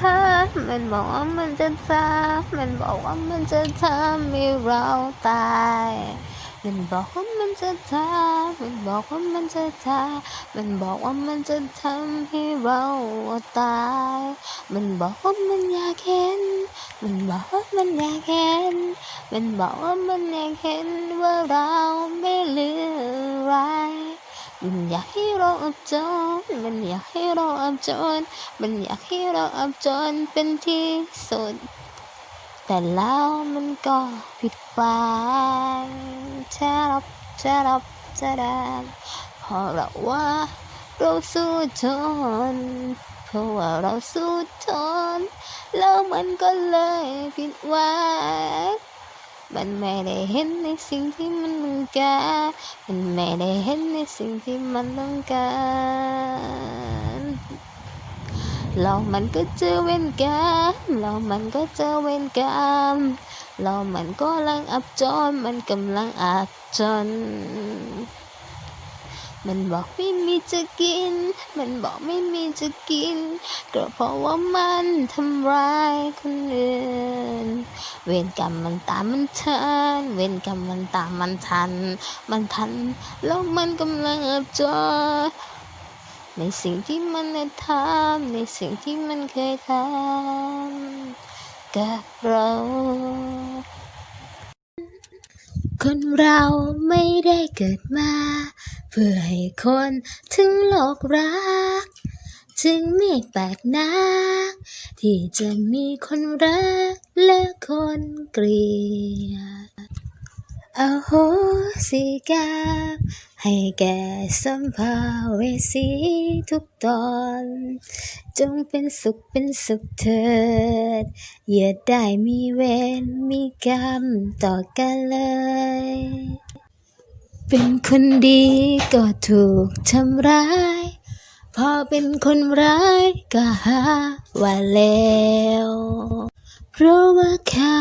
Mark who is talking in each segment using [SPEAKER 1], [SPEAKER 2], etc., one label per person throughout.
[SPEAKER 1] ทำมันบอกว่ามันจะทำมันบอกว่ามันจะทำให้เราตายมันบอกว่ามันจะทำมันบอกว่ามันจะทำมันบอกว่ามันจะทำให้เราตาย มันบอกว่ามันอยากเห็น มันบอกว่ามันอยากเห็น มันบอกว่ามันอยากเห็นว่าเราไม่เหลืออะไร มันอยากให้เราอับจน มันอยากให้เราอับจน มันอยากให้เราอับจนเป็นที่สุด แต่แล้วมันก็ผิดหวังชะรับชะรับชะรับเพราะเราว่าเราสู้ทนเพราะว่าเราสู้ทน แล้วมันก็เลยผิดหวัง มันไม่ได้เห็นในสิ่งที่มันต้องการมันไม่ได้เห็นในสิ่งที่มันต้องการแล้วมันก็เจอเวรกรรมแล้วมันก็เจอเวรกรรมแล้วมันก็ลังอับจนมันกำลังอับจน มันบอกไม่มีจะกิน มันบอกไม่มีจะกิน ก็เพราะว่ามันทำร้ายคนอื่น เวรกรรมมันตามมันทัน เวรกรรมมันตามมันทัน มันทัน แล้วมันกำลังอับจนในสิ่งที่มันได้ทำในสิ่งที่มันเคยทำกับเรา คนเราไม่ได้เกิดมา เพื่อให้คนถึงโลกรัก จึงไม่แปลกนะที่จะมีคนรักและคนเกลียดอโหสิกรรมให้แก่สัมภาเวสีทุกตอน จงเป็นสุขเป็นสุขเถิด อย่าได้มีเวรมีกรรมต่อกันเลย เป็นคนดีก็ถูกทำร้าย พอเป็นคนร้ายก็หาว่าแล้ว เพราะว่าเขา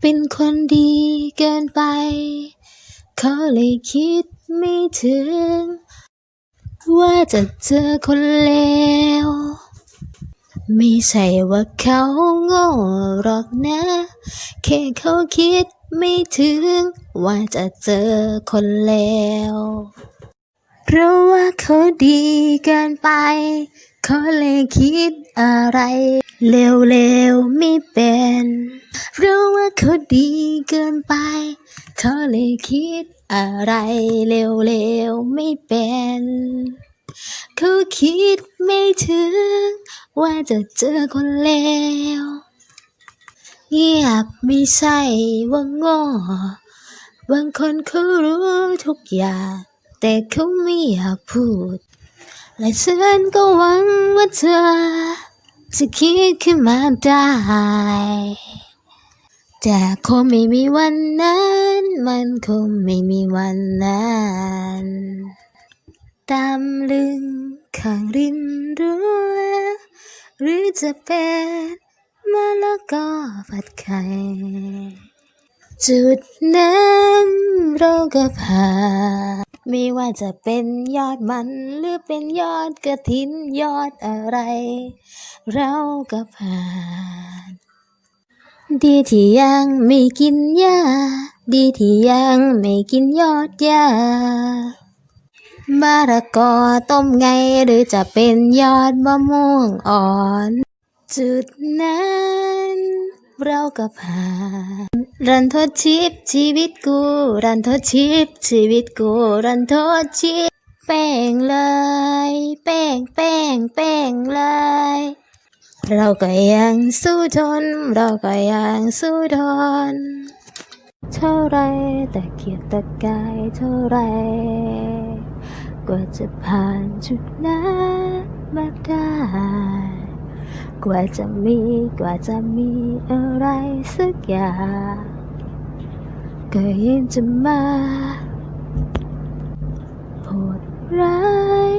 [SPEAKER 1] เป็นคนดีเกินไป เขาเลยคิดไม่ถึง ว่าจะเจอคนเลวไม่ใช่ว่าเขาโง่หรอกนะ แค่เขาคิด ไม่ถึงว่าจะเจอคนเลวเพราะว่าเขาดีเกินไป เขาเลยคิดอะไรเร็วๆไม่เป็น เพราะว่าเขาดีเกินไป เขาเลยคิดอะไรเร็วๆไม่เป็น เขาคิดไม่ถึง ว่าจะเจอคนเลว เงียบไม่ใช่ว่าโง่บางคนเขารู้ทุกอย่าง แต่เขาไม่อยากพูด และฉันก็หวังว่าเธอ จะคิดขึ้นมาได้ แต่คงไม่มีวันนั้น มันคงไม่มีวันนั้นตามลึงข้างริมรั้วหรือจะเป็น กอผัดไข่จุดนั้นเราก็ผ่านไม่ว่าจะเป็นยอดมัน หรือเป็นยอดกระถินยอดอะไร เราก็ผ่าน ดีที่ยังไม่กินยาดีที่ยังไม่กินยอดยามะละกอต้มไงหรือจะเป็นยอดมะม่วงอ่อน จุดนั้นเราก็ผ่านรันทดชีพชีวิตกู รันทดชีพชีวิตกู รันทดชีพแป้งเลย แป้งแป้งแป้งเลย เราก็ยังสู้ทน เราก็ยังสู้ทน เท่าไรแต่เกียรตะกายเท่าไร กว่าจะผ่านจุดนั้นมาได้ กว่าจะมีกว่าจะมีอะไรสักอย่างก็ยังจะมาโหดร้าย